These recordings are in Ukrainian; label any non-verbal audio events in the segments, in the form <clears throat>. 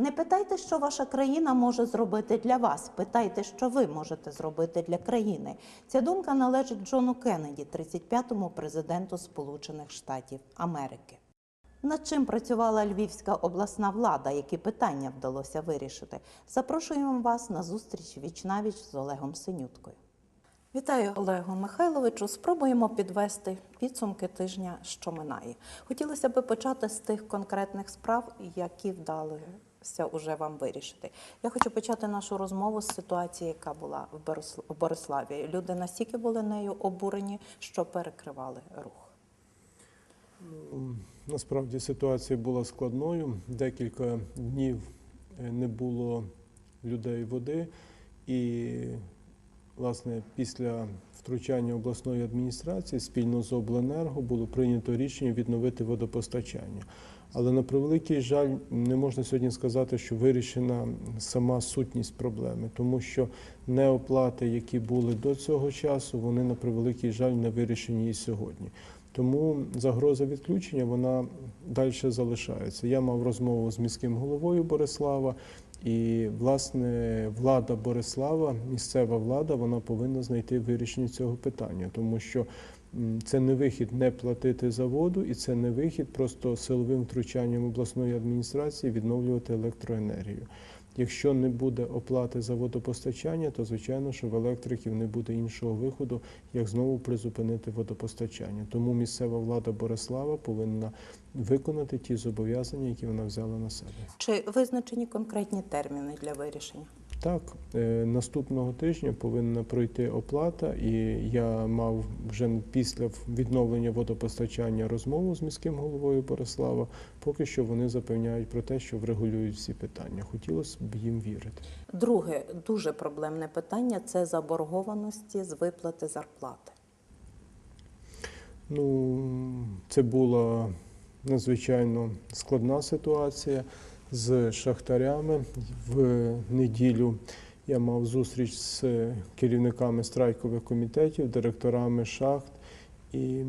Не питайте, що ваша країна може зробити для вас. Питайте, що ви можете зробити для країни. Ця думка належить Джону Кеннеді, 35-му президенту Сполучених Штатів Америки. Над чим працювала Львівська обласна влада, які питання вдалося вирішити? Запрошуємо вас на зустріч віч-навіч з Олегом Синюткою. Вітаю, Олегу Михайловичу. Спробуємо підвести підсумки тижня, що минає. Хотілося б почати з тих конкретних справ, які вдалося уже вам вирішити. Я хочу почати нашу розмову з ситуації, яка була в Борис- в Бориславі. Люди настільки були нею обурені, що перекривали рух. Насправді ситуація була складною. Декілька днів е, не було людей води, і, власне, після втручання обласної адміністрації спільно з обленерго було прийнято рішення відновити водопостачання. Але на превеликий жаль, не можна сьогодні сказати, що вирішена сама сутність проблеми, тому що неоплати, які були до цього часу, вони на превеликий жаль не вирішені і сьогодні. Тому загроза відключення вона далі залишається. Я мав розмову з міським головою Борислава, і власне влада Борислава, місцева влада, вона повинна знайти вирішення цього питання, тому що це не вихід не платити за воду, і це не вихід просто силовим втручанням обласної адміністрації відновлювати електроенергію. Якщо не буде оплати за водопостачання, то звичайно, що в електриків не буде іншого виходу, як знову призупинити водопостачання. Тому місцева влада Борислава повинна виконати ті зобов'язання, які вона взяла на себе. Чи визначені конкретні терміни для вирішення? Так, е, наступного тижня повинна пройти оплата, і я мав вже після відновлення водопостачання розмову з міським головою Борислава. Поки що вони запевняють про те, що врегулюють всі питання. Хотілося б їм вірити. Друге дуже проблемне питання це заборгованості з виплати зарплати. Ну, це була надзвичайно складна ситуація з шахтарями. В неділю я мав зустріч з керівниками страйкових комітетів, директорами шахт. І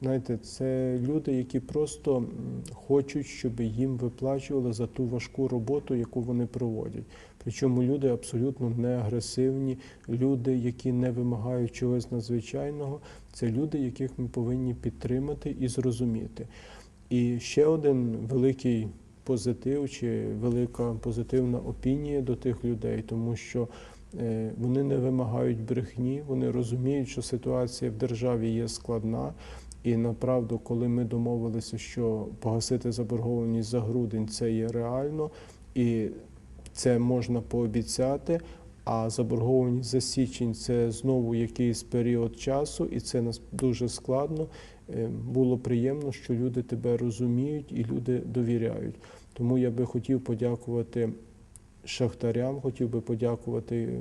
знаєте, це люди, які просто хочуть, щоб їм виплачували за ту важку роботу, яку вони проводять. Причому люди абсолютно не агресивні, люди, які не вимагають чогось надзвичайного, це люди, яких ми повинні підтримати і зрозуміти. І ще один великий позитив чи велика позитивна опінія до тих людей, тому що е, вони не вимагають брехні, вони розуміють, що ситуація в державі є складна. І направду, коли ми домовилися, що погасити заборгованість за грудень це є реально, і це можна пообіцяти. А заборгованість за січень це знову якийсь період часу, і це нас дуже складно. Е, Було приємно, що люди тебе розуміють і люди довіряють. Тому я би хотів подякувати шахтарям, хотів би подякувати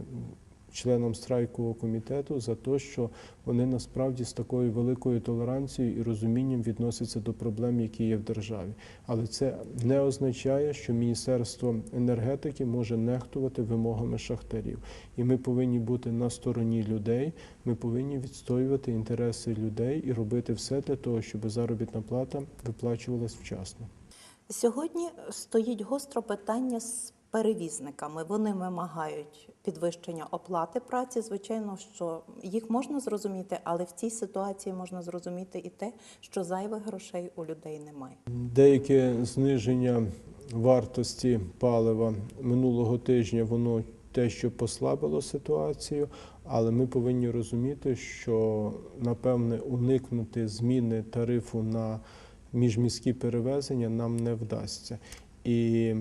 членам страйкового комітету за те, що вони насправді з такою великою толеранцією і розумінням відносяться до проблем, які є в державі. Але це не означає, що Міністерство енергетики може нехтувати вимогами шахтарів. І ми повинні бути на стороні людей. Ми повинні відстоювати інтереси людей і робити все для того, щоб заробітна плата виплачувалась вчасно. Сьогодні стоїть гостро питання з перевізниками. Вони вимагають підвищення оплати праці. Звичайно, що їх можна зрозуміти, але в цій ситуації можна зрозуміти і те, що зайвих грошей у людей немає. Деяке зниження вартості палива минулого тижня воно те, що послабило ситуацію, але ми повинні розуміти, що напевне уникнути зміни тарифу на міжміські перевезення нам не вдасться. І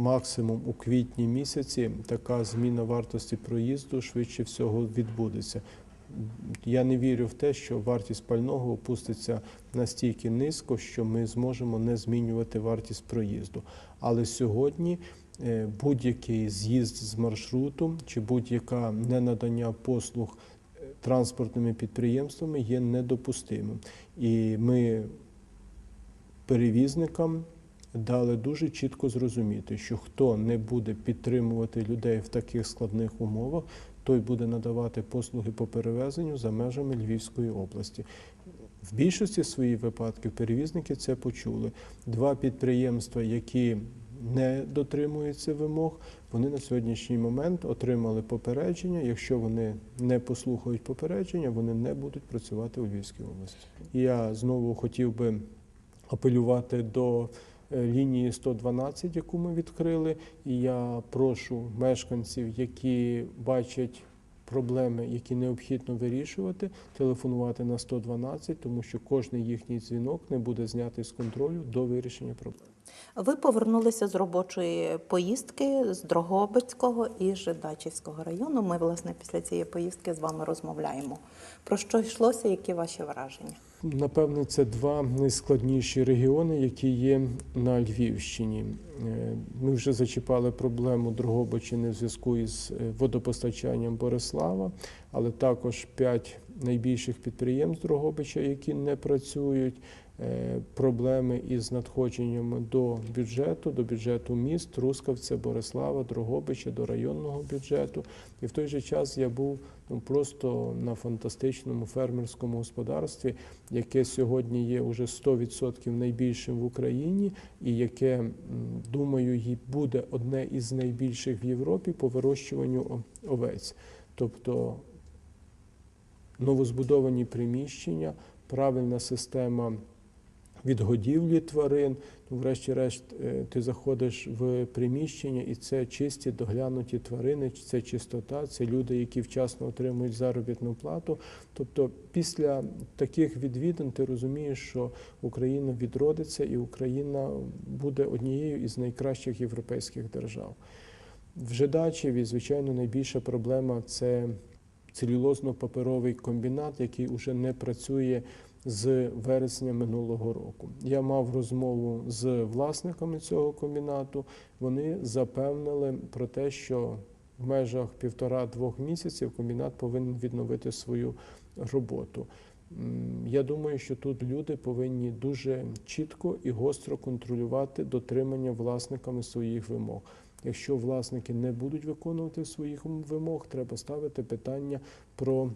максимум у квітні місяці така зміна вартості проїзду швидше всього відбудеться. Я не вірю в те, що вартість пального опуститься настільки низько, що ми зможемо не змінювати вартість проїзду. Але сьогодні е, будь-який з'їзд з маршруту чи будь-яка ненадання послуг е, транспортними підприємствами є недопустимим. І ми перевізникам дали дуже чітко зрозуміти, що хто не буде підтримувати людей в таких складних умовах, той буде надавати послуги по перевезенню за межами Львівської області. В більшості своїх випадків перевізники це почули. Два підприємства, які не дотримуються вимог, вони на сьогоднішній момент отримали попередження. Якщо вони не послухають попередження, вони не будуть працювати у Львівській області. Я знову хотів би апелювати до лінії 112, яку ми відкрили. І я прошу мешканців, які бачать проблеми, які необхідно вирішувати, телефонувати на 112, тому що кожний їхній дзвінок не буде знятий з контролю до вирішення проблем. Ви повернулися з робочої поїздки з Дрогобицького і Жидачівського району. Ми, власне, після цієї поїздки з вами розмовляємо. Про що йшлося, які ваші враження? Напевне, це два найскладніші регіони, які є на Львівщині. Е, Ми вже зачіпали проблему Дрогобичини в зв'язку із е, водопостачанням Борислава, але також п'ять найбільших підприємств Дрогобича, які не працюють. Е, Проблеми із надходженнями до бюджету, до бюджету міст, Трускавця, Борислава, Дрогобича, до районного бюджету. І в той же час я був ну, просто на фантастичному фермерському господарстві, яке сьогодні є уже 100% найбільшим в Україні, і яке, думаю, буде одне із найбільших в Європі по вирощуванню овець. Тобто новозбудовані приміщення, правильна система відгодівлі тварин. Ну, врешті-решт, е, ти заходиш в приміщення, і це чисті доглянуті тварини, це чистота, це люди, які вчасно отримують заробітну плату. Тобто, після таких відвідин ти розумієш, що Україна відродиться і Україна буде однією із найкращих європейських держав. В Жидачеві, звичайно, найбільша проблема це целюлозно-паперовий комбінат, який уже не працює з вересня минулого року. Я мав розмову з власниками цього комбінату. Вони запевнили про те, що в межах півтора-двох місяців комбінат повинен відновити свою роботу. Я думаю, що тут люди повинні дуже чітко і гостро контролювати дотримання власниками своїх вимог. Якщо власники не будуть виконувати своїх вимог, треба ставити питання про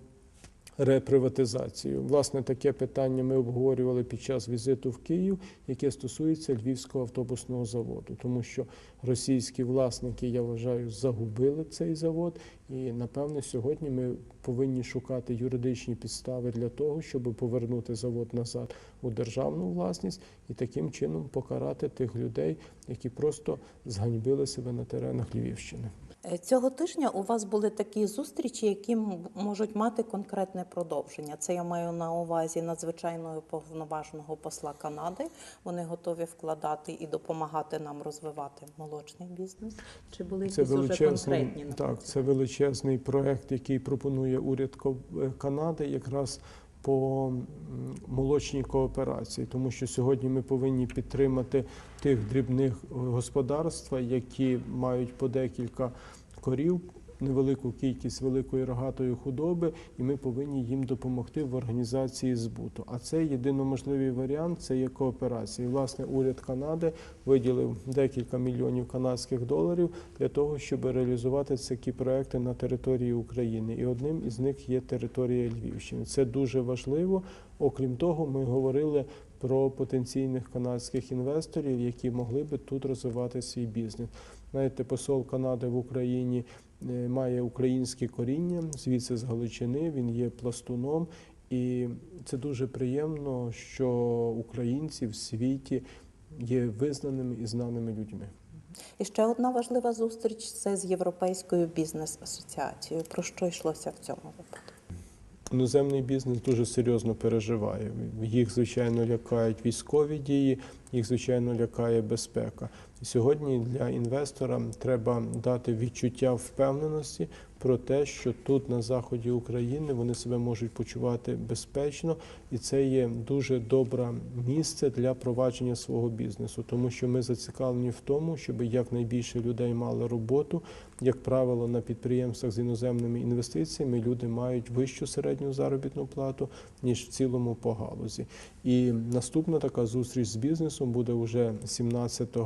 реприватизацію. Власне, таке питання ми обговорювали під час візиту в Київ, яке стосується Львівського автобусного заводу, тому що російські власники, я вважаю, загубили цей завод, і напевне сьогодні ми повинні шукати юридичні підстави для того, щоб повернути завод назад у державну власність і таким чином покарати тих людей, які просто зганьбили себе на теренах Львівщини. Е, Цього тижня у вас були такі зустрічі, які можуть мати конкретне продовження. Це я маю на увазі надзвичайного повноважного посла Канади. Вони готові вкладати і допомагати нам розвивати молочний бізнес. Чи були Це якісь уже величезний, конкретні так, це величезний проект, який пропонує уряд е, Канади, якраз по молочній кооперації, тому що сьогодні ми повинні підтримати тих дрібних господарств, господарства, які мають по декілька корів. Невелику кількість великої рогатої худоби, і ми повинні їм допомогти в організації збуту. А це єдиноможливий варіант це є кооперація. І, власне, уряд Канади виділив декілька мільйонів канадських доларів для того, щоб реалізувати такі проекти на території України. І одним із них є територія Львівщини. Це дуже важливо. Окрім того, ми говорили про потенційних канадських інвесторів, які могли би тут розвивати свій бізнес. Знаєте, посол Канади в Україні має українське коріння, звідси з Галичини, він є пластуном. І це дуже приємно, що українці в світі є визнаними і знаними людьми. І ще одна важлива зустріч це з Європейською бізнес-асоціацією. Про що йшлося в цьому випадку? Іноземний бізнес дуже серйозно переживає. Їх, звичайно, лякають військові дії, їх, звичайно, лякає безпека. І сьогодні для інвестора треба дати відчуття впевненості про те, що тут, на заході України, вони себе можуть почувати безпечно, і це є дуже добре місце для провадження свого бізнесу, тому що ми зацікавлені в тому, щоб якнайбільше людей мали роботу. Як правило, на підприємствах з іноземними інвестиціями люди мають вищу середню заробітну плату ніж в цілому по галузі. І наступна така зустріч з бізнесом буде вже 17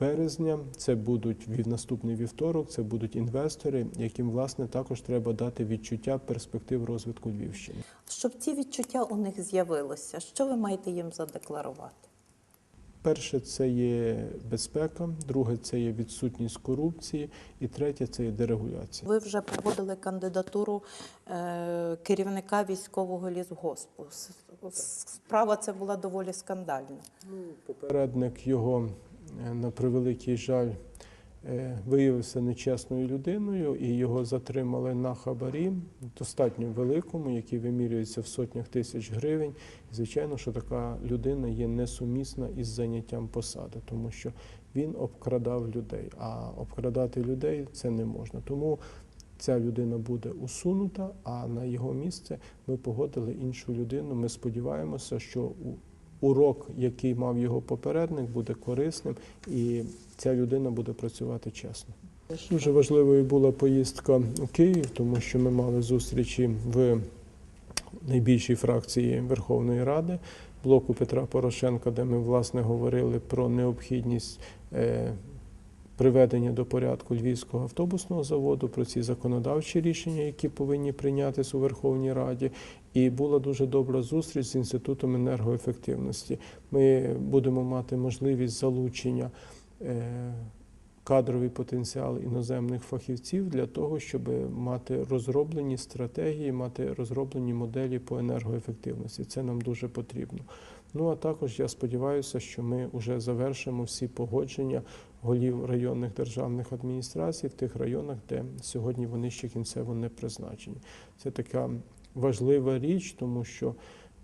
березня. Це будуть від наступний вівторок. Це будуть інвестори, яким власне також треба дати відчуття перспектив розвитку Львівщини. Щоб ці відчуття у них з'явилося, що ви маєте їм задекларувати? Перше це є безпека, друге це є відсутність корупції, і третє це є дерегуляція. Ви вже погодили кандидатуру е, керівника військового лісгоспу. Справа це була доволі скандальна. Попередник його, е, на превеликий жаль, е, виявився нечесною людиною, і його затримали на хабарі, достатньо великому, який вимірюється в сотнях тисяч гривень. І, звичайно, що така людина є несумісна із заняттям посади, тому що він обкрадав людей. А обкрадати людей це не можна. Тому ця людина буде усунута, а на його місце ми погодили іншу людину. Ми сподіваємося, що урок, який мав його попередник, буде корисним, і ця людина буде працювати чесно. Дуже важливою була поїздка у Київ, тому що ми мали зустрічі в найбільшій фракції Верховної Ради блоку Петра Порошенка, де ми власне говорили про необхідність е, приведення до порядку Львівського автобусного заводу, про ці законодавчі рішення, які повинні прийнятись у Верховній Раді. І була дуже добра зустріч з інститутом енергоефективності. Ми будемо мати можливість залучення. е, Кадровий потенціал іноземних фахівців для того, щоб мати розроблені стратегії, мати розроблені моделі по енергоефективності. Це нам дуже потрібно. Ну а також я сподіваюся, що ми вже завершимо всі погодження голів районних державних адміністрацій в тих районах, де сьогодні вони ще кінцево не призначені. Це така важлива річ, тому що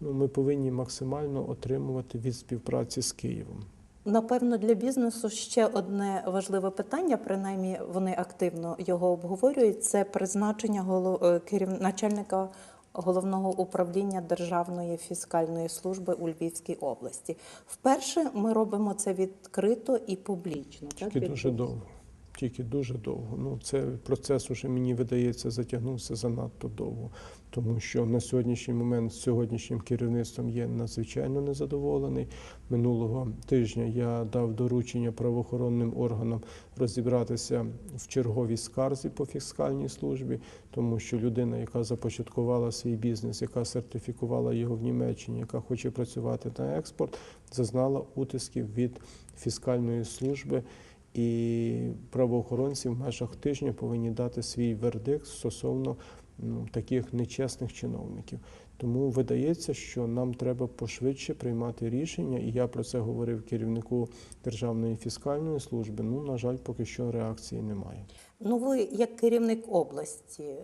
ну, ми повинні максимально отримувати від співпраці з Києвом. Напевно, для бізнесу ще одне важливе питання, принаймні вони активно його обговорюють. Це призначення голов... е, керів... начальника головного управління Державної фіскальної служби у Львівській області. Вперше ми робимо це відкрито і публічно. так, дуже довго. Тільки дуже довго. Ну, це процес уже мені видається затягнувся занадто довго, тому що на сьогоднішній момент з сьогоднішнім керівництвом є надзвичайно незадоволений. Минулого тижня я дав доручення правоохоронним органам розібратися в черговій скарзі по фіскальній службі, тому що людина, яка започаткувала свій бізнес, яка сертифікувала його в Німеччині, яка хоче працювати на експорт, зазнала утисків від фіскальної служби. І правоохоронці в межах тижня повинні дати свій вердикт стосовно ну, таких нечесних чиновників. Тому видається, що нам треба пошвидше приймати рішення, і я про це говорив керівнику Державної фіскальної служби. Ну, на жаль, поки що реакції немає. Ну, ви як керівник області, е,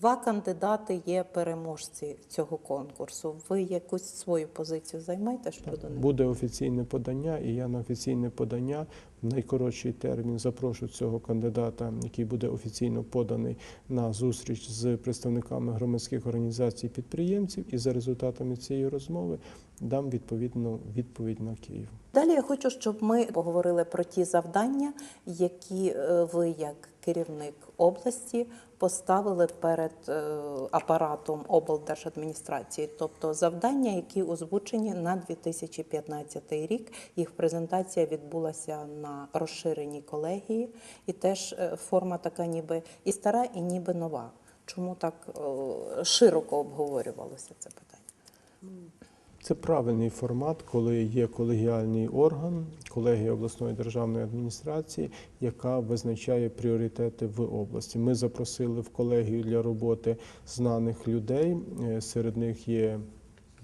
два кандидати є переможці цього конкурсу. Ви якусь свою позицію займаєте щодо них? Буде офіційне подання, і я на офіційне подання в найкоротший термін запрошу цього кандидата, який буде офіційно поданий на зустріч з представниками громадських організацій підприємців. І за результатами цієї розмови дам відповідну відповідь на Київ. Далі я хочу, щоб ми поговорили про ті завдання, які е, ви, як керівник області, поставили перед е, апаратом облдержадміністрації, тобто завдання, які озвучені на 2015 рік. Їх презентація відбулася на розширеній колегії, і теж е, форма така, ніби і стара, і ніби нова. Чому так широко обговорювалося це питання? Це правильний формат, коли є колегіальний орган, колегія обласної державної адміністрації, яка визначає пріоритети в області. Ми запросили в колегію для роботи знаних людей. Е, Серед них є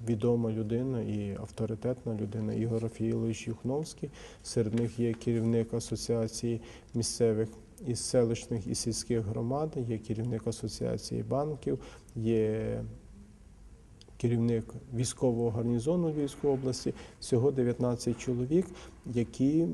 відома людина і авторитетна людина Ігор Рафіїлович Юхновський. Серед них є керівник асоціації місцевих і селищних і сільських громад, є керівник асоціації банків, є керівник військового гарнізону Львівської області, всього 19 чоловік, які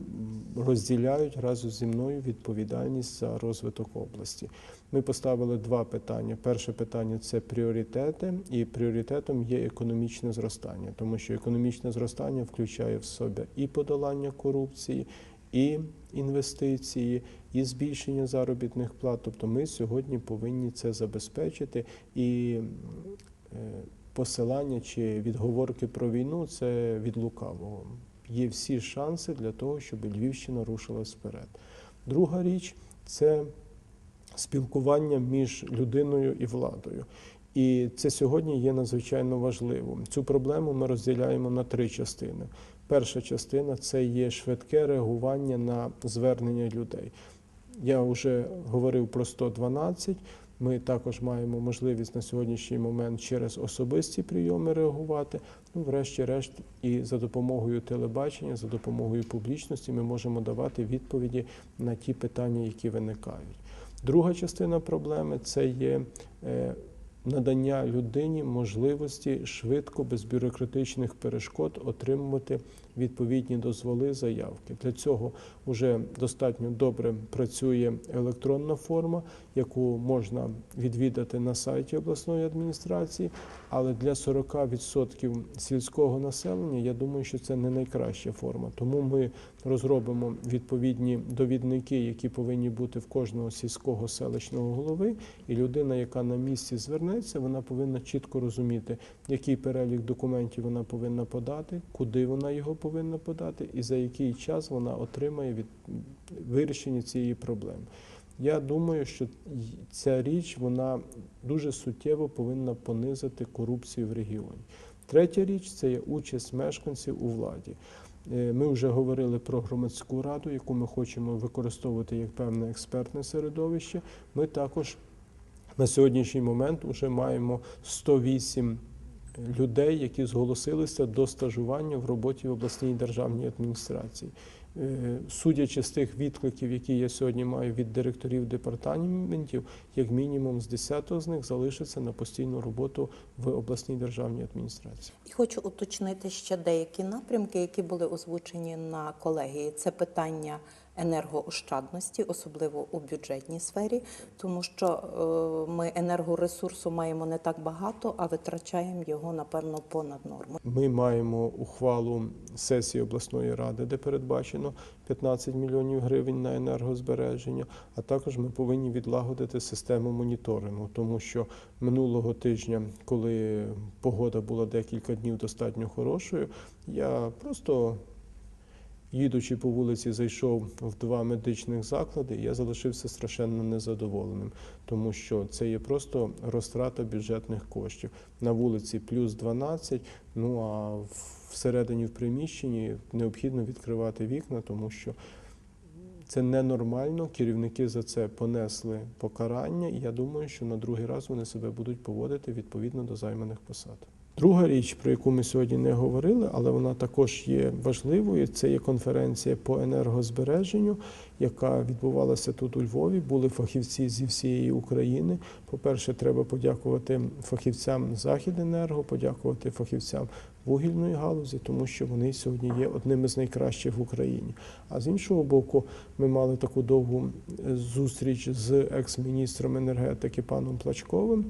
розділяють разом зі мною відповідальність за розвиток області. Ми поставили два питання. Перше питання це пріоритети, і пріоритетом є економічне зростання, тому що економічне зростання включає в себе і подолання корупції. І інвестиції, і збільшення заробітних плат. Тобто ми сьогодні повинні це забезпечити і е, посилання чи відговорки про війну це від лукавого. Є всі шанси для того, щоб Львівщина рушилась вперед. Друга річ це спілкування між людиною і владою. І це сьогодні є надзвичайно важливим. Цю проблему ми розділяємо на три частини. Перша частина це є швидке реагування на звернення людей. Я вже говорив про 112. Ми також маємо можливість на сьогоднішній момент через особисті прийоми реагувати. Ну, врешті-решт, і за допомогою телебачення, за допомогою публічності, ми можемо давати відповіді на ті питання, які виникають. Друга частина проблеми це є е, надання людині можливості швидко, без бюрократичних перешкод отримувати відповідні дозволи, заявки. Для цього вже достатньо добре працює електронна форма, яку можна відвідати на сайті обласної адміністрації. Але для 40% сільського населення я думаю, що це не найкраща форма. Тому ми розробимо відповідні довідники, які повинні бути в кожного сільського селищного голови. І людина, яка на місці звернеться, вона повинна чітко розуміти, який перелік документів вона повинна подати, куди вона його повинна подати, і за який час вона отримає від вирішення цієї проблеми. Я думаю, що ця річ вона дуже суттєво повинна понизити корупцію в регіоні. Третя річ це є участь мешканців у владі. Е, Ми вже говорили про громадську раду, яку ми хочемо використовувати як певне експертне середовище. Ми також на сьогоднішній момент вже маємо 108 людей, які зголосилися до стажування в роботі в обласній державній адміністрації. Е, Судячи з тих відкликів, які я сьогодні маю від директорів департаментів, як мінімум з 10 з них залишиться на постійну роботу в обласній державній адміністрації. І хочу уточнити ще деякі напрямки, які були озвучені на колегії. Це питання енергоощадності, особливо у бюджетній сфері, тому що е, ми енергоресурсу маємо не так багато, а витрачаємо його напевно понад норму. Ми маємо ухвалу сесії обласної ради, де передбачено 15 мільйонів гривень на енергозбереження. А також ми повинні відлагодити систему моніторингу, тому що минулого тижня, коли погода була декілька днів достатньо хорошою, я просто. Їдучи по вулиці, зайшов в два медичних заклади, я залишився страшенно незадоволеним, тому що це є просто розтрата бюджетних коштів. На вулиці плюс 12, ну а всередині в приміщенні необхідно відкривати вікна, тому що це ненормально. Керівники за це понесли покарання, і я думаю, що на другий раз вони себе будуть поводити відповідно до займаних посад. Друга річ, про яку ми сьогодні не говорили, але вона також є важливою. Це є конференція по енергозбереженню, яка відбувалася тут у Львові. Були фахівці зі всієї України. По-перше, треба подякувати фахівцям Західенерго, подякувати фахівцям вугільної галузі, тому що вони сьогодні є одними з найкращих в Україні. А з іншого боку, ми мали таку довгу е, зустріч з екс-міністром енергетики паном Плачковим.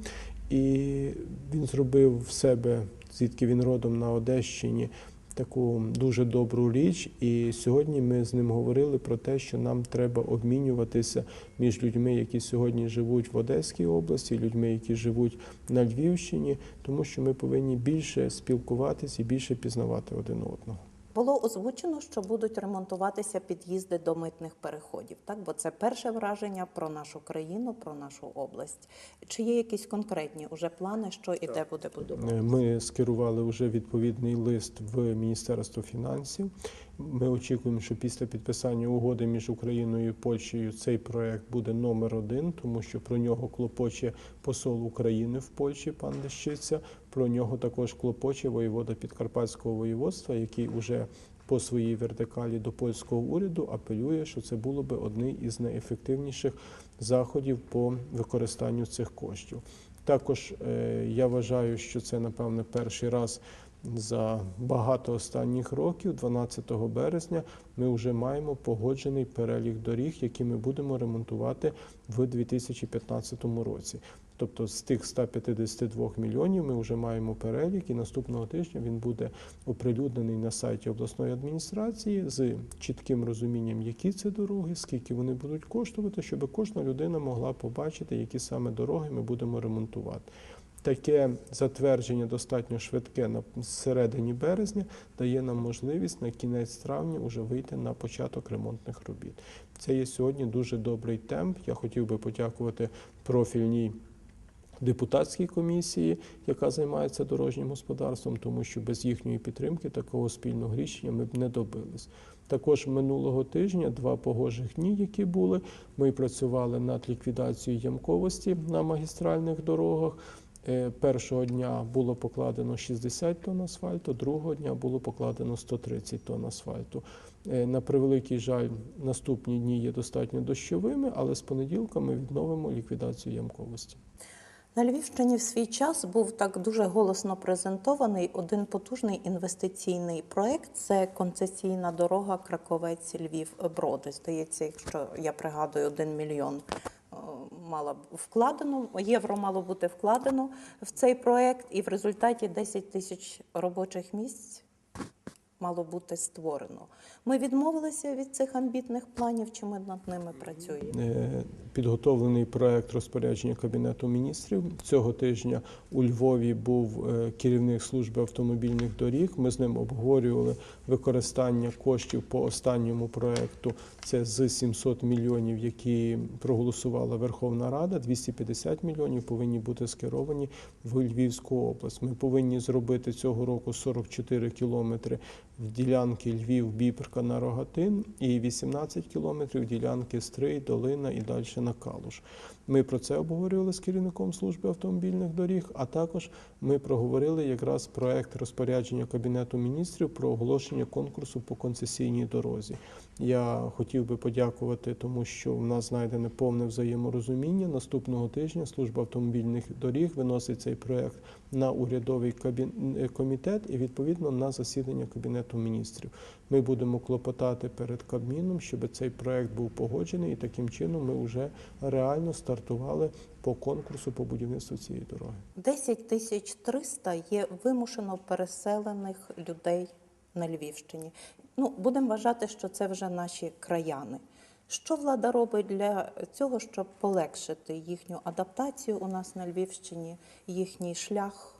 І він зробив в себе, звідки він родом на Одещині, таку дуже добру річ. І сьогодні ми з ним говорили про те, що нам треба обмінюватися між людьми, які сьогодні живуть в Одеській області, людьми, які живуть на Львівщині, тому що ми повинні більше спілкуватися і більше пізнавати один одного. Було озвучено, що будуть ремонтуватися під'їзди до митних переходів, так бо це перше враження про нашу країну, про нашу область. Чи є якісь конкретні уже плани, що і де буде будувати? Е, Ми скерували вже відповідний лист в Міністерство фінансів. Ми очікуємо, що після підписання угоди між Україною і Польщею цей проект буде номер один, тому що про нього клопоче посол України в Польщі, пан Лещиця. Про нього також клопоче воєвода Підкарпатського воєводства, який уже по своїй вертикалі до польського уряду апелює, що це було би одним із найефективніших заходів по використанню цих коштів. Також е, я вважаю, що це напевне перший раз за багато останніх років, 12 березня, ми вже маємо погоджений перелік доріг, які ми будемо ремонтувати в 2015 році. Тобто з тих 152 мільйонів ми вже маємо перелік, і наступного тижня він буде оприлюднений на сайті обласної адміністрації з чітким розумінням, які це дороги, скільки вони будуть коштувати, щоб кожна людина могла побачити, які саме дороги ми будемо ремонтувати. Таке затвердження достатньо швидке на середині березня дає нам можливість на кінець травня вже вийти на початок ремонтних робіт. Це є сьогодні дуже добрий темп. Я хотів би подякувати профільній депутатській комісії, яка займається дорожнім господарством, тому що без їхньої підтримки такого спільного рішення ми б не добились. Також минулого тижня два погожих дні, які були, ми працювали над ліквідацією ямковості на магістральних дорогах. Е, Першого дня було покладено 60 тонн асфальту, другого дня було покладено 130 тонн асфальту. Е, На превеликий жаль, наступні дні є достатньо дощовими, але з понеділка ми відновимо ліквідацію ямковості. На Львівщині в свій час був так дуже голосно презентований один потужний інвестиційний проект. Це концесійна дорога Краковець Львів Броди. Здається, якщо я пригадую, один мільйон е, мало вкладено, євро мало бути вкладено в цей проект, і в результаті 10 тисяч робочих місць мало бути створено. Ми відмовилися від цих амбітних планів, чи ми над ними працюємо? Е, Підготовлений проект розпорядження Кабінету міністрів. Цього тижня у Львові був е, керівник служби автомобільних доріг. Ми з ним обговорювали використання коштів по останньому проекту. Це з 700 мільйонів, які проголосувала Верховна Рада. 250 мільйонів повинні бути скеровані в Львівську область. Ми повинні зробити цього року 44 кілометри в ділянки Львів, Бібрка на Рогатин і 18 кілометрів ділянки Стрий, Долина і далі на Калуш. Ми про це обговорювали з керівником служби автомобільних доріг, а також ми проговорили якраз проект розпорядження Кабінету міністрів про оголошення конкурсу по концесійній дорозі. Я хотів би подякувати, тому що в нас знайдене повне взаєморозуміння. Наступного тижня служба автомобільних доріг виносить цей проект на урядовий е, комітет і відповідно на засідання Кабінету міністрів. Ми будемо клопотати перед Кабміном, щоб цей проект був погоджений, і таким чином ми вже реально стартували по конкурсу по будівництву цієї дороги. 10 тисяч 300 є вимушено переселених людей на Львівщині. Ну, будемо вважати, що це вже наші краяни. Що влада робить для цього, щоб полегшити їхню адаптацію у нас на Львівщині, їхній шлях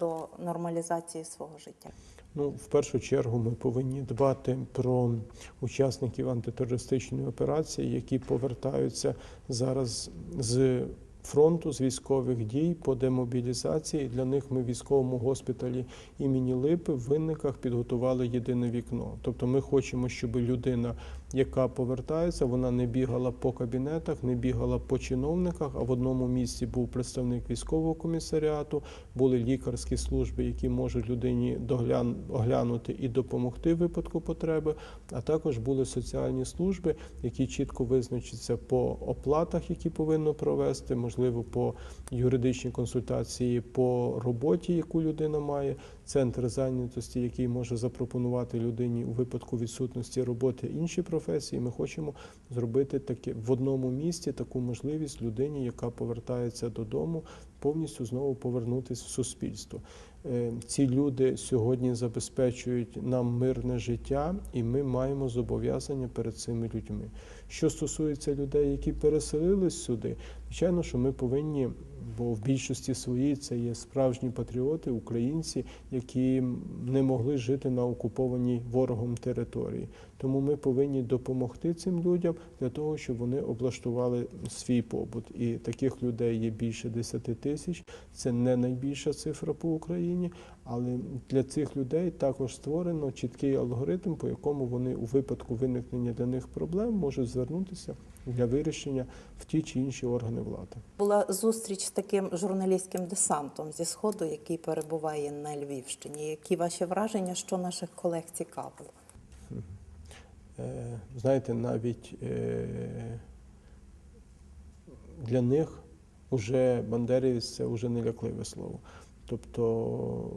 до нормалізації свого життя? Ну, в першу чергу, ми повинні дбати про учасників антитерористичної операції, які повертаються зараз з фронту, з військових дій по демобілізації. Для них ми в військовому госпіталі імені Липи в винниках підготували єдине вікно. Тобто, ми хочемо, щоб людина, яка повертається, вона не бігала по кабінетах, не бігала по чиновниках. А в одному місці був представник військового комісаріату, були лікарські служби, які можуть людині доглян... оглянути і допомогти в випадку потреби. А також були соціальні служби, які чітко визначаться по оплатах, які повинно провести, можливо, по юридичній консультації по роботі, яку людина має, центр зайнятості, який може запропонувати людині у випадку відсутності роботи інші професії. Ми хочемо зробити таке в одному місці таку можливість людині, яка повертається додому, повністю знову повернутися в суспільство. Е, Ці люди сьогодні забезпечують нам мирне життя, і ми маємо зобов'язання перед цими людьми. Що стосується людей, які переселились сюди, звичайно, що ми повинні, бо в більшості своїй це є справжні патріоти, українці, які не могли жити на окупованій ворогом території. Тому ми повинні допомогти цим людям для того, щоб вони облаштували свій побут. І таких людей є більше 10 тисяч. Це не найбільша цифра по Україні, але для цих людей також створено чіткий алгоритм, по якому вони у випадку виникнення для них проблем можуть звернутися для вирішення в ті чи інші органи влади. Була зустріч з таким журналістським десантом зі сходу, який перебуває на Львівщині. Які ваші враження, що наших колег цікавило? Е, Знаєте, навіть е, для них вже бандерівець це вже не лякливе слово. Тобто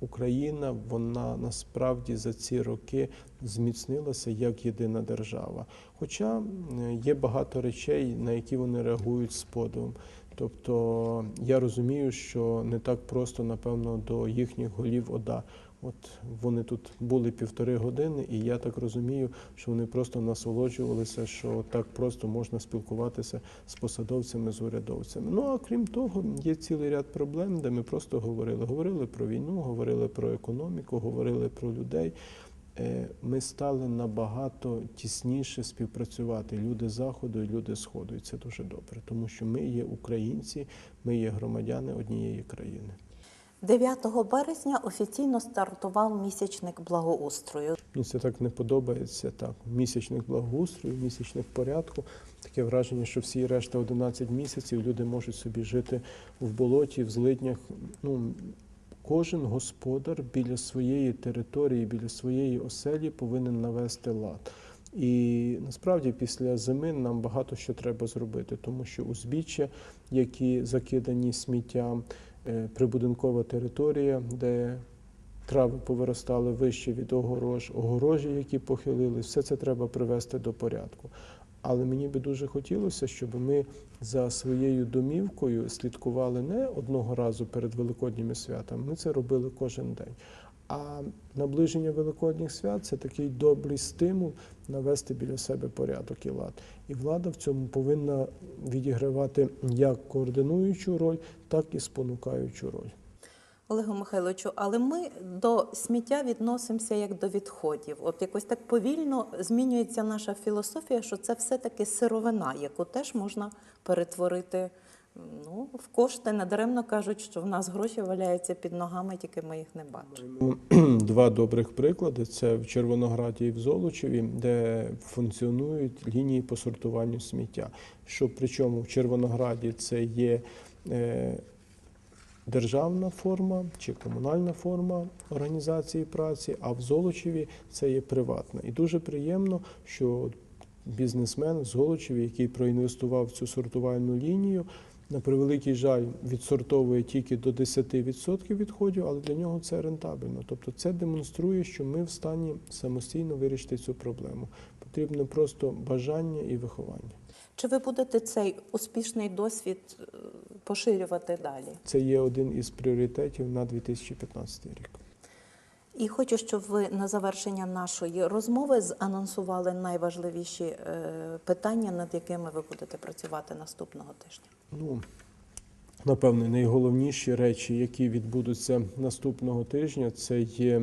Україна, вона насправді за ці роки зміцнилася як єдина держава. Хоча є багато речей, на які вони реагують з подивом. Тобто я розумію, що не так просто, напевно, до їхніх голів ОДА. От вони тут були півтори години, і я так розумію, що вони просто насолоджувалися, що так просто можна спілкуватися з посадовцями, з урядовцями. Ну а крім того, є цілий ряд проблем, де ми просто говорили. Говорили про війну, говорили про економіку, говорили про людей. е, ми стали набагато тісніше співпрацювати. Люди заходу і люди сходу. І це дуже добре, тому що ми є українці, ми є громадяни однієї країни. 9 березня офіційно стартував місячник благоустрою. Мені це так не подобається. Так, місячних благоустрою, місячних порядку. Таке враження, що всі решта 11 місяців люди можуть собі жити в болоті, в злиднях. Ну, кожен господар біля своєї території, біля своєї оселі повинен навести лад. І насправді після зими нам багато що треба зробити, тому що узбіччя, які закидані сміттям, прибудинкова територія, де трави повиростали вище від огорож, огорожі, які похилились, все це треба привести до порядку. Але мені би дуже хотілося, щоб ми за своєю домівкою слідкували не одного разу перед великодніми святами. Ми це робили кожен день. А наближення великодніх свят це такий добрий стимул навести біля себе порядок і лад. І влада в цьому повинна відігравати як координуючу роль, так і спонукаючу роль. Олегу Михайловичу, але ми до сміття відносимося як до відходів. От якось так повільно змінюється наша філософія, що це все-таки сировина, яку теж можна перетворити ну, в кошти. Надаремно кажуть, що в нас гроші валяються під ногами, тільки ми їх не бачимо. <clears throat> Два добрих приклади: це в Червонограді і в Золочеві, де функціонують лінії по сортуванню сміття. Що причому в Червонограді це є е, державна форма чи комунальна форма організації праці, а в Золочеві це є приватна. І дуже приємно, що бізнесмен в Золочеві, який проінвестував цю сортувальну лінію, на превеликий жаль, відсортовує тільки до 10% відходів, але для нього це рентабельно. Тобто це демонструє, що ми в стані самостійно вирішити цю проблему. Потрібно просто бажання і виховання. Чи ви будете цей успішний досвід е, поширювати далі? Це є один із пріоритетів на 2015 рік. І хочу, щоб ви на завершення нашої розмови занонсували найважливіші е, питання, над якими ви будете працювати наступного тижня. Ну, напевне, найголовніші речі, які відбудуться наступного тижня, це є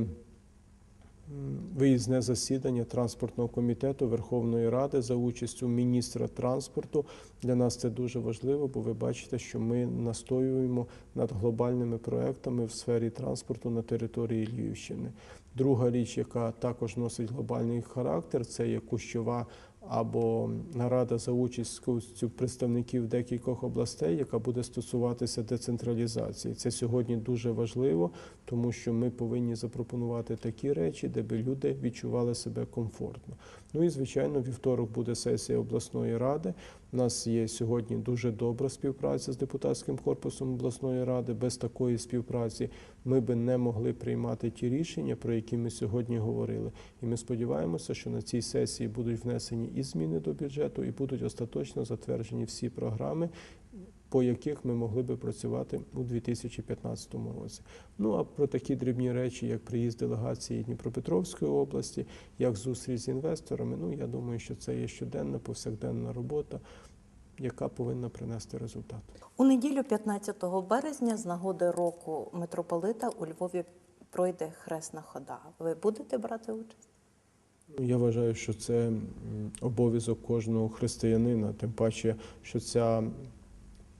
виїзне засідання транспортного комітету Верховної Ради за участю міністра транспорту. Для нас це дуже важливо, бо ви бачите, що ми настоюємо над глобальними проектами в сфері транспорту на території Львівщини. Друга річ, яка також носить глобальний характер, це є кущова або нарада за участю представників декількох областей, яка буде стосуватися децентралізації. Це сьогодні дуже важливо, тому що ми повинні запропонувати такі речі, де би люди відчували себе комфортно. Ну і звичайно, вівторок буде сесія обласної ради. У нас є сьогодні дуже добра співпраця з депутатським корпусом обласної ради. Без такої співпраці ми би не могли приймати ті рішення, про які ми сьогодні говорили. І ми сподіваємося, що на цій сесії будуть внесені і зміни до бюджету, і будуть остаточно затверджені всі програми. По яких ми могли би працювати у 2015 році. Ну а про такі дрібні речі, як приїзд делегації Дніпропетровської області, як зустріч з інвесторами, ну я думаю, що це є щоденна повсякденна робота, яка повинна принести результат. У неділю 15 березня з нагоди року митрополита у Львові пройде хресна хода. Ви будете брати участь? Ну, Я вважаю, що це обов'язок кожного християнина, тим паче, що ця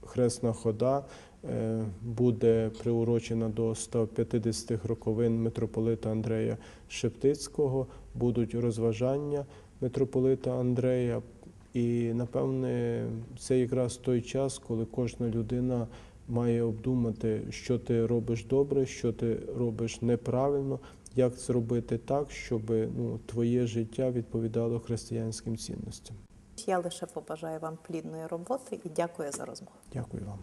хресна хода е, буде приурочена до 150 роковин митрополита Андрея Шептицького, будуть розважання митрополита Андрея. І напевне це якраз той час, коли кожна людина має обдумати, що ти робиш добре, що ти робиш неправильно, як зробити так, щоб ну, твоє життя відповідало християнським цінностям. Я лише побажаю вам плідної роботи і дякую за розмову. Дякую вам.